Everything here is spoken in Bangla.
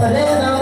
แต่แน่นะ